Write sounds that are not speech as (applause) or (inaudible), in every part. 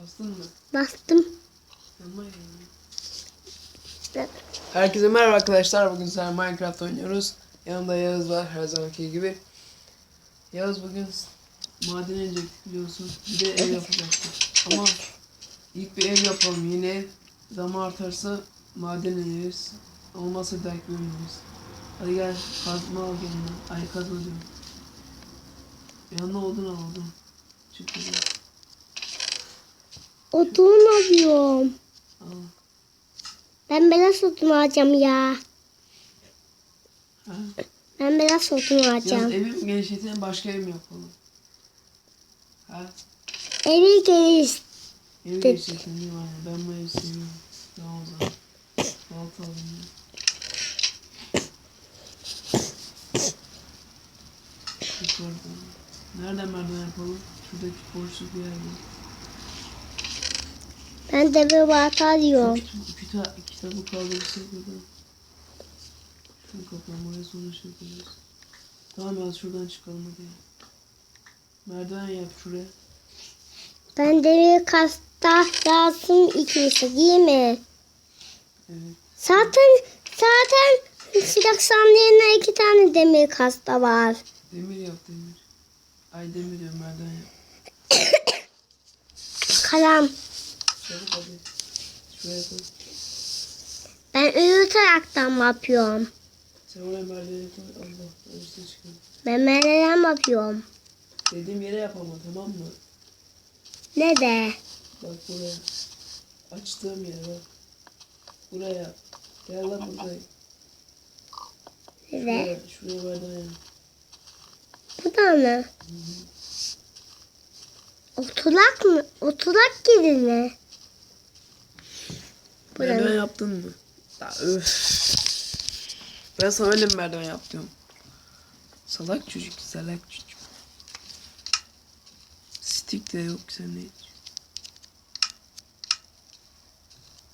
Bastın mı? Bastım. Ama ya. Evet. Herkese merhaba arkadaşlar. Bugün sizlerle Minecraft oynuyoruz. Yanımda Yağız var her zamanki gibi. Yağız bugün maden inecek biliyorsun. Bir de ev yapacaktık. Ama ilk bir ev yapalım yine. Zaman artarsa maden ineriz. Olmazsa belki oynarız. Hadi gel kazma al yanına. Ay kazma diyorum. Yanına odun al odun. Çık hadi. Odun alıyorum. Al. Ben beyaz odun alacağım ya. Ha. Ben beyaz odun Yalnız alacağım. evi mi genişletelim başka ev mi yapalım? Ha? Evi geliş. Evi genişletelim değil mi? Ben bu evi seviyorum. Tamam o zaman. Balta alayım ya. Nereden merdiven yapalım? Şuradaki boşluk bir yer var. Ben de bir balta alıyorum. Kitap, kitap, kitabı kaldırırsak buradan. Şunu kapağım oraya sonra şey yaparız. Tamam ya şuradan çıkalım hadi. Merdiven yap şuraya. Ben de bir kasta lazım ikisi değil mi? Evet. Zaten zaten silah sandığında iki tane demir kasta var. Demir yap demir. Ay demir diyorum merdiven yap. Kalam. Çabuk hadi. Şuraya koy. Ben öbür taraftan yapıyorum. Sen oraya merdiveni koy. Allah. Üstüne çıkıyor. Ben nereden yapıyorum? Dediğim yere yap ama tamam mı? Ne de? Bak buraya. Açtığım yere bak. Buraya. Gel lan buradayım. Ne? Şuraya, şuraya merdiven. Bu da mı? Oturak mı? Oturak gibi mi? Merdiven mı? yaptın mı? Ya öf. Ben sana öyle mi merdiven yaptım? Salak çocuk, salak çocuk. Stick de yok sende hiç.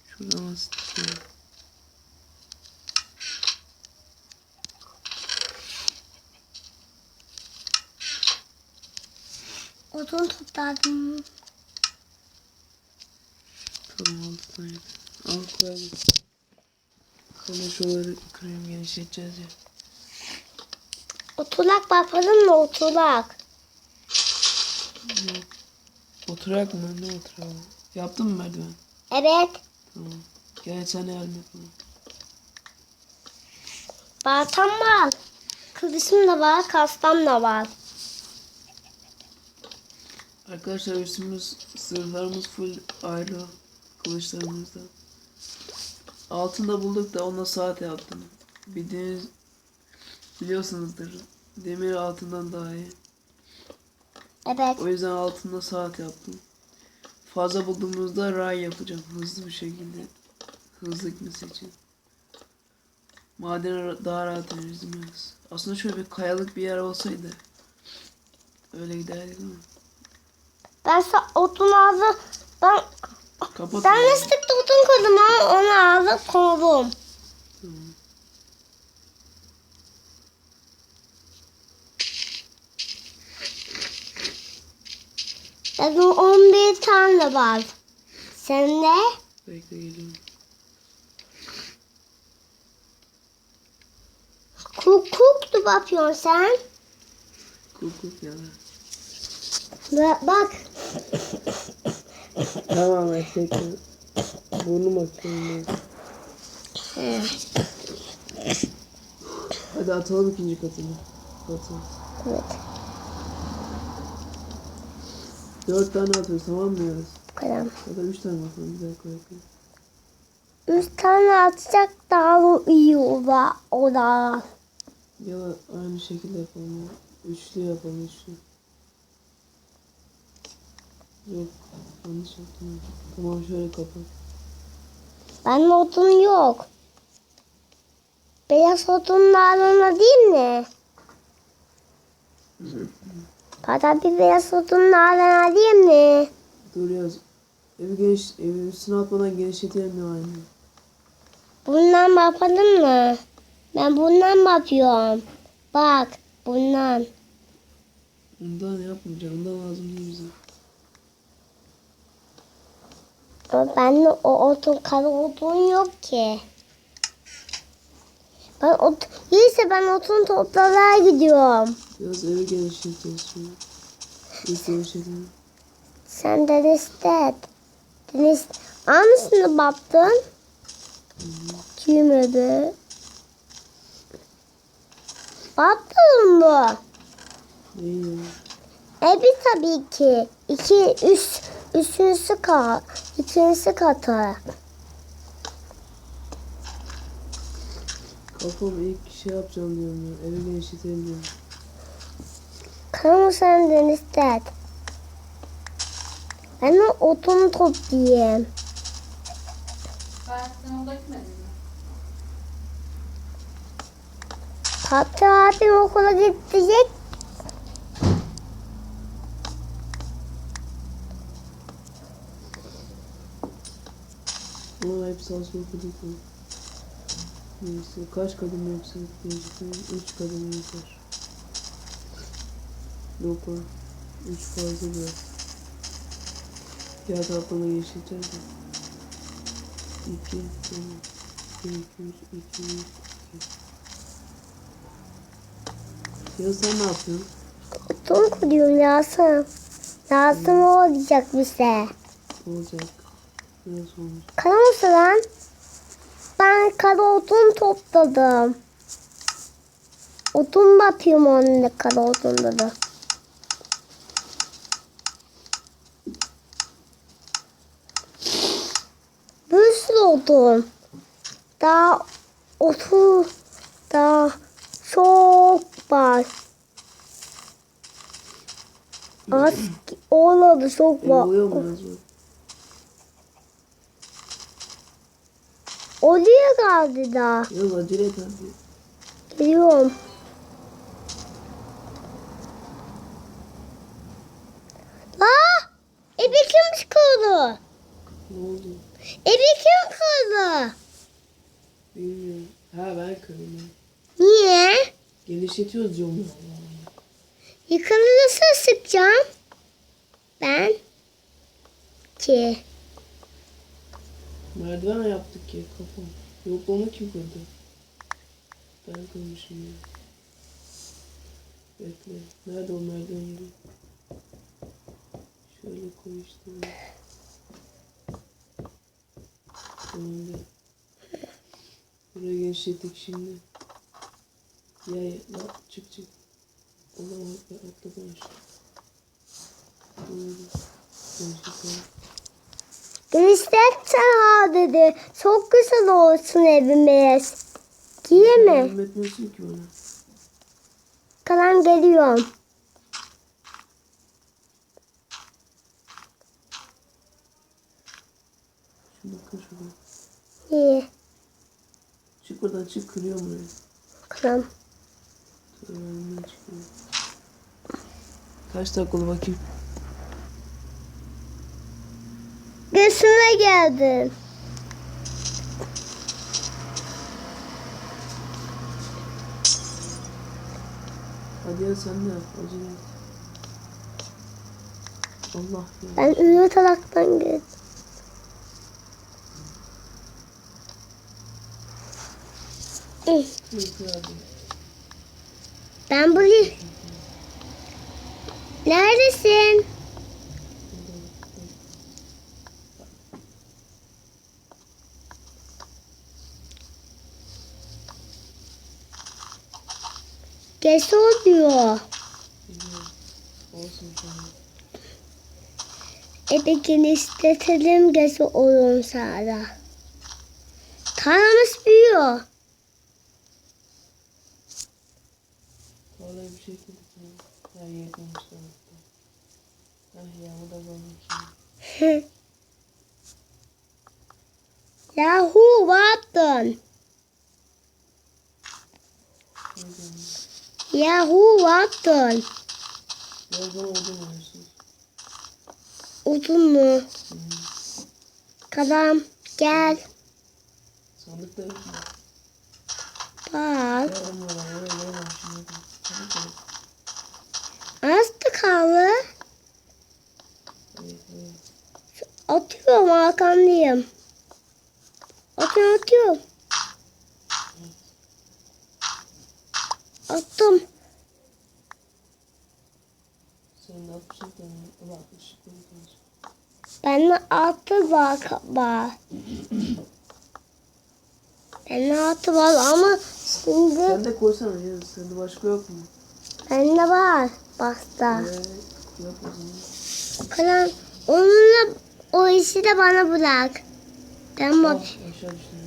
Şurada ama stick de yok. Odun tutardım. Tamam aldı Sonra şuraları krem genişleteceğiz ya. Oturak yapalım mı oturak? Yok. Oturak mı? Ne oturak? Yaptın mı merdiven? Evet. Tamam. Gel sen yardım yapalım. Baltam var. Kılıçım da var, kastam da var. Arkadaşlar üstümüz, sırlarımız full ayrı. Kılıçlarımızda. Altında bulduk da ona saat yaptım. Bildiğiniz biliyorsunuzdur. Demir altından daha iyi. Evet. O yüzden altında saat yaptım. Fazla bulduğumuzda ray yapacağım. Hızlı bir şekilde. Hızlı gitmesi için. Madene daha rahat ineriz? Aslında şöyle bir kayalık bir yer olsaydı. Öyle giderdik ama. Ben sa- odun aldım. Ben, Kapat. ben ya. Odun koydum ama onu aldım koydum. Tamam. Benim 11 tane var. Sende? Bekle geliyorum. Kuk yapıyorsun sen. Kuk kuk ya. Ba- Bak. Tamam bekle. Burnum akıyor. Hadi atalım ikinci katını. Atalım. Evet. Dört tane atıyoruz tamam mı Yağız? Kalem. Ya da üç tane atalım bir dakika bekle. Üç tane atacak daha iyi ola. ola. Ya da aynı şekilde yapalım ya. Üçlü yapalım üçlü. Yok yanlış yaptım. Tamam şöyle kapat. Ben odun yok. Beyaz odunlarına değil mi? Para bir beyaz odunlarına değil mi? Dur yaz. Evi geniş, evi üstüne atmadan genişletelim ya aynı. Bundan yapalım mı? Ben bundan yapıyorum. Bak bundan. Ondan yapmayacağım. Ondan lazım değil bize. Ama bende o otun kara odun yok ki. Ben ot, neyse ben otun toplamaya gidiyorum. Biraz evi genişleteceğiz şimdi. Genişletelim. Sen denizde. Deniz aynısını baktın. Kimedi? Baktın mı? İyi. Evi tabii ki. İki, üç, üçüncüsü kat. İkincisi katı. Kafam ilk şey yapacağım diyorum ya. Evi genişletelim diyorum. Kanka sen denizde. Ben o otunu toplayayım. Ben sen orada gitmedin mi? Tatlı abim okula gidecek. Ama hep sağ sol kılık var. Neyse kaç kadın yapsak genişletelim. Üç kadın yeter. Yok o. Üç fazla biraz. Diğer taraftan da genişleteceğiz de. İki, tamam. Bir, iki, üç, iki, üç, iki. Ya sen ne yapıyorsun? Otun kuruyorum lazım. Lazım olacak bize. Olacak. Kara mısın lan? Ben kara odun topladım. Odun bakıyorum onunla kara odunda da. Bir sürü odun. Daha otu daha çok var. Az olmadı çok var. Var? Oluyor galiba. Biraz acele abi. Geliyorum. Aa! Evi kim kırdı? Ne oldu? Evi kim kırdı? Bilmiyorum. Ha ben kırdım. Niye? Genişletiyoruz diyorum ya. Yıkanırsa sıkacağım. Ben. Ki. Merdiven yaptık ki kafam. Yok onu kim kırdı? Ben kırmışım ya. Bekle. Nerede o merdiven yeri? Şöyle koy işte. Böyle. Burayı genişlettik şimdi. Ya ya çık çık. Olamaz ben atladım aşağı. Böyle. Genişletelim. Genişletsen dedi. Çok güzel olsun evimiz. Değil mi? Kalan geliyorum. Kır şuradan. İyi. Çık buradan çık kırıyorum burayı. Çıkıyor. Kaç dakikalı bakayım. Gözüme geldin. Hadi ya sen de yap. Acele et. Allah ya. Ben ünlü kır hadi. Ben buraya... Neredesin? Oluyor. Biliyorum. Olsun sana. E peki istetelim geç olur sana. Tarlamız büyüyor. Orada bir şey ya. Her yer. Ah ya bu da bana ki. (laughs) Yahu battın. Yahu bana odun mu? Kadam gel. Sandıkta yok mu? Bak. Sandık da kaldı. Atıyorum arkandayım. Atıyorum atıyorum. Attım. Sen ne yapmışsın ki? Bak ışık koymuş. Ben attı bak bak. Ben attı bak ama şimdi Sen de koysana ya. Sende başka yok mu? bende var. Basta. Yap o zaman. Kalan onunla o işi de bana bırak. Bak. aşağı düştüm.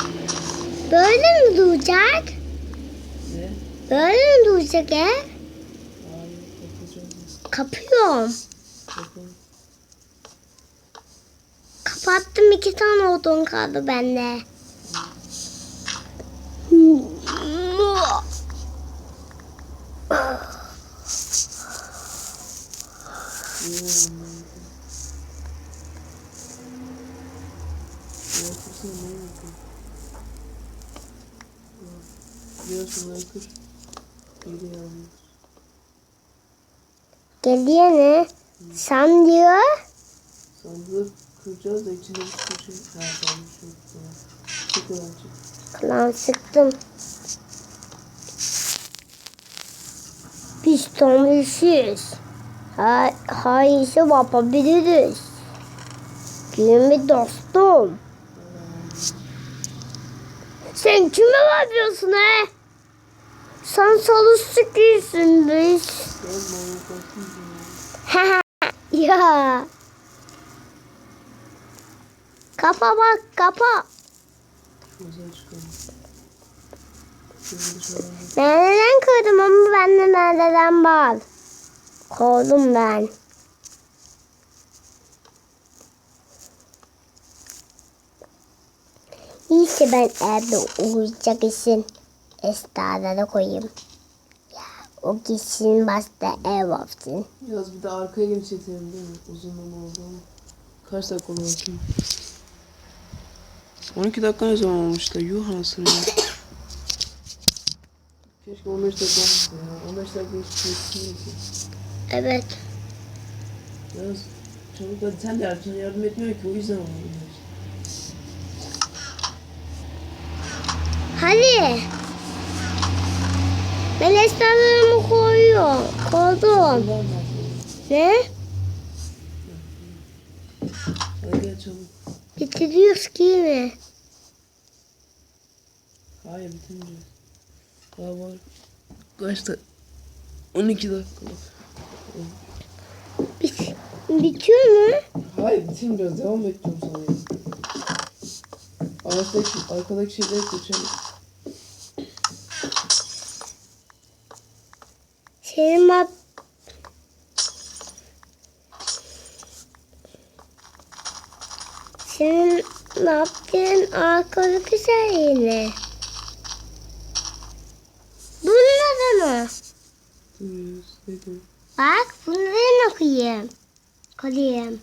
Tamam. Böyle mi duracak? Ne? Böyle mi duracak he? Kapıyorum. Kapattım iki tane odun kaldı bende. İyi anladım. Yapırsan ne yapayım? Biraz sonra kır. Geri yalnız. Geliyor ne? Sen diyor. Sandığı kıracağız da içinde bir sürü şey. Tamam şu. Tamam. Çık oradan çık. Kalan sıktım. Biz tanışız. Ha, hayırlısı yapabiliriz. Kim bir dostum. Sen kime yapıyorsun he? Sen salı sıkıyorsun biz. (laughs) Ya. Kapa bak kapa. Nereden kırdım ama ben de nereden bal. Koydum ben. İyisi ben evde uyuyacak için esnada koyayım. Ya, o gitsin başta ev olsun. Biraz bir de arkaya genişletelim değil mi? Uzunlama oldu ama. Kaç dakika oldu bakayım. 12 dakika ne zaman olmuş da yuh anasını ya. Keşke 15 dakika olmasa ya. 15 dakika hiç geçmiyor ki. Evet. Biraz çabuk hadi sen de yardım, yardım etmiyor ki o yüzden oldu. Hadi. Ben eşyalarımı koyuyorum. Koydum. Ne? Bitiriyoruz ki mi? Hayır bitirmeyeceğiz. Daha var. Kaç da? 12 dakika. Bit bitiyor mu? Hayır bitirmeyeceğiz. Devam edeceğim sana. Arkadaki, arkadaki şeyleri geçelim. Senin bak Senin ne yaptığın arkalı güzel yine. Bunları mı? Duruyoruz. Dedim. Bak bunları okuyayım. Koyayım.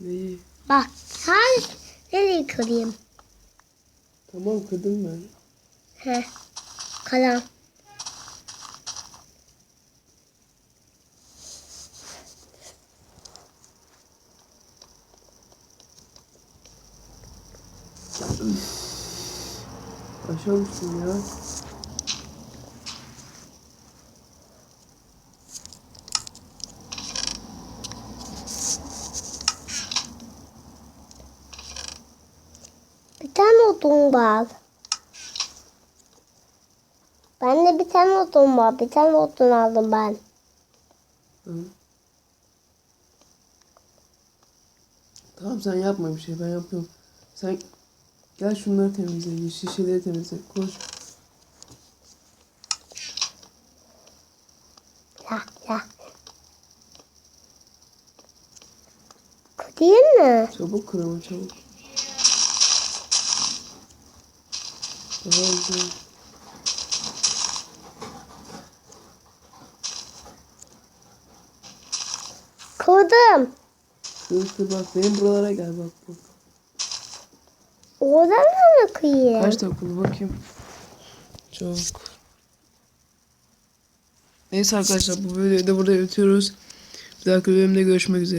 Neyi? Bak sen nereye koyayım? Tamam kırdım ben. He. Kalan. Aşağı uçtum ya. Bir tane odun var. Ben de bir tane odun var. Bir tane odun aldım ben. Hı. Tamam sen yapma bir şey ben yapıyorum. Sen gel şunları temizle. Yeşil şeyleri temizle. Koş. La la. Kırayım mı? Çabuk kır ama çabuk. Hızlı. Kırdım. Kır kır bak benim buralara gel bak bak. Oradan mı kıyayım? Kaç oldu bakayım. Çok. Neyse arkadaşlar bu videoyu da burada bitiriyoruz. Bir dahaki bölümde görüşmek üzere.